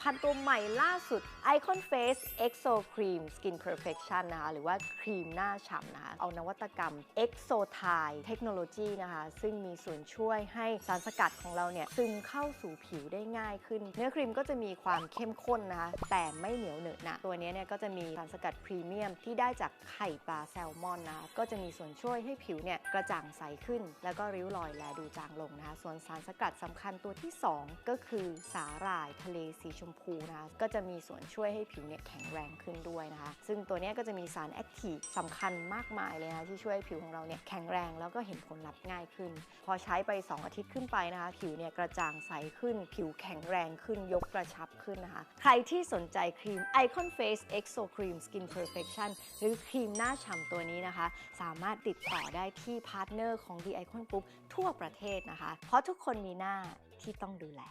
ภัณฑ์ตัวใหม่ล่าสุด Icon Face Exo Cream Skin Perfection นะคะ หรือว่าครีมหน้าฉ่ำนะคะ เอานวัตกรรม Exo t i เทคโนโลยีนะคะ ซึ่งมีส่วนช่วยให้สารสกัดของเราเนี่ย ซึมเข้าสู่ผิวได้ง่ายขึ้น เนื้อครีมก็จะมีความเข้มข้นนะคะ แต่ไม่เหนียวเหนอะหนะ ตัวนี้เนี่ยก็จะมีสารสกัดพรีเมียมที่ได้จากไข่ปลาแซลมอนนะคะ ก็จะมีส่วนช่วยให้ผิวเนี่ยกระจ่างใสขึ้น แล้วก็ริ้วรอยแลดูจางลงนะคะ ส่วนสารสกัดสำคัญตัวที่ 2 ก็คือสาหร่ายทะเลสีชมพูนะคะก็จะมีส่วนช่วยให้ผิวเนี่ยแข็งแรงขึ้นด้วยนะคะ ซึ่งตัวนี้ก็จะมีสารแอคทีฟสำคัญมากมายเลยนะคะที่ช่วยให้ผิวของเราเนี่ยแข็งแรงแล้วก็เห็นผลลัพธ์ง่ายขึ้น พอใช้ไป 2 อาทิตย์ขึ้นไปนะคะ ผิวเนี่ยกระจ่างใสขึ้น ผิวแข็งแรงขึ้นยกกระชับขึ้นนะคะ ใครที่สนใจครีม Icon Face Exo Cream Skin Perfection หรือครีมหน้าฉ่ำตัวนี้นะคะ สามารถติดต่อได้ที่พาร์ทเนอร์ของ The Icon Group ทั่วประเทศนะคะ เพราะทุกคนมีหน้าที่ต้องดูแล